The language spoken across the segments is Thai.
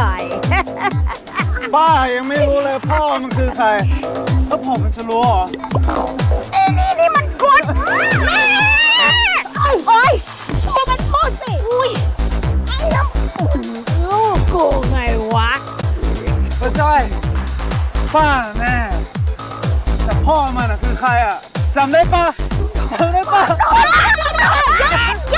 ใคร ป้ายังไม่รู้เลยพ่อมันคือใคร แล้วผมมันจะรู้เหรอ เอ้นี่นี่มันกดแม่โอ้ยชัวมันพูดสิอุ้ยไอ้น้ำลูกกูไงวะ ไม่ใช่ป้าแน่แต่พ่อมันอะคือใครอะจำได้ปะจำได้ปะ หยุดหยุด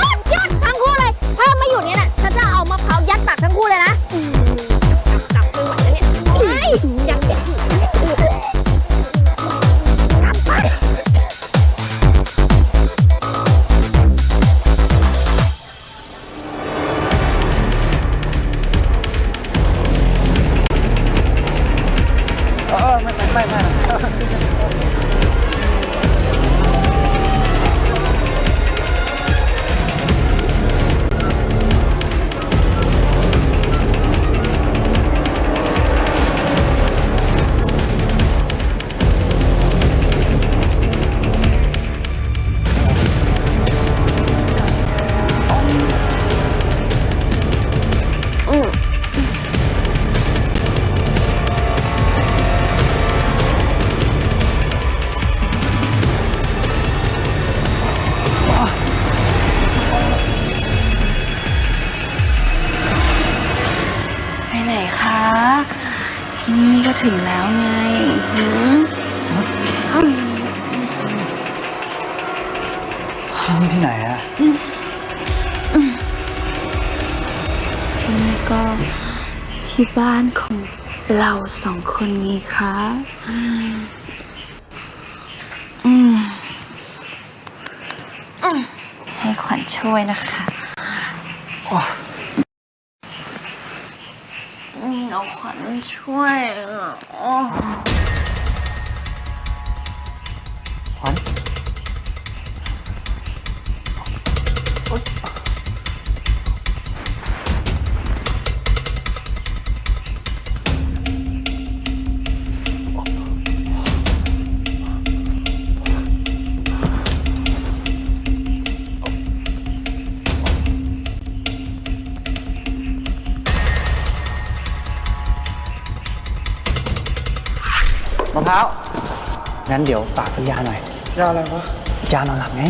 よろしくお願いします。 นี่ก็ถึงแล้วไงหืมที่นี่ที่ไหนอะที่นี่ก็ที่บ้านของเราสองคนไงคะอืมอืมให้ขวัญช่วยนะคะอืม เอาขวัญช่วยอะอ๋อขวัญ มะพร้าวงั้นเดี๋ยวฝากสัญญาหน่อยยาอะไรวะยานอนหลับไง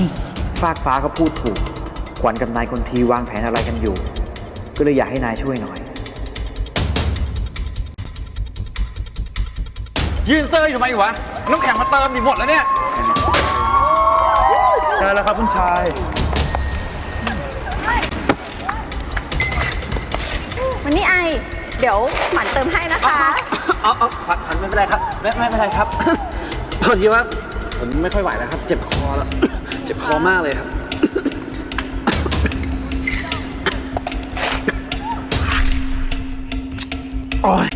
ฟากฟ้าก็พูดถูก ขวัญกับนายคนทีวางแผนอะไรกันอยู่ ก็เลยอยากให้นายช่วยหน่อย ยืนเซอร์อยู่ทำไมวะ น้ำแข็งมาเติมดิหมดแล้วเนี่ย ได้แล้วครับคุณชายวันนี้ไอ เดี๋ยวหมันเติมให้นะคะ เอาเอาขวัญขวัญไม่เป็นไรครับไม่ไม่เป็นไรครับ พอดีว่าผมไม่ค่อยไหวแล้วครับ เจ็บคอแล้ว เจ็บคอมากเลยครับ โอ้ย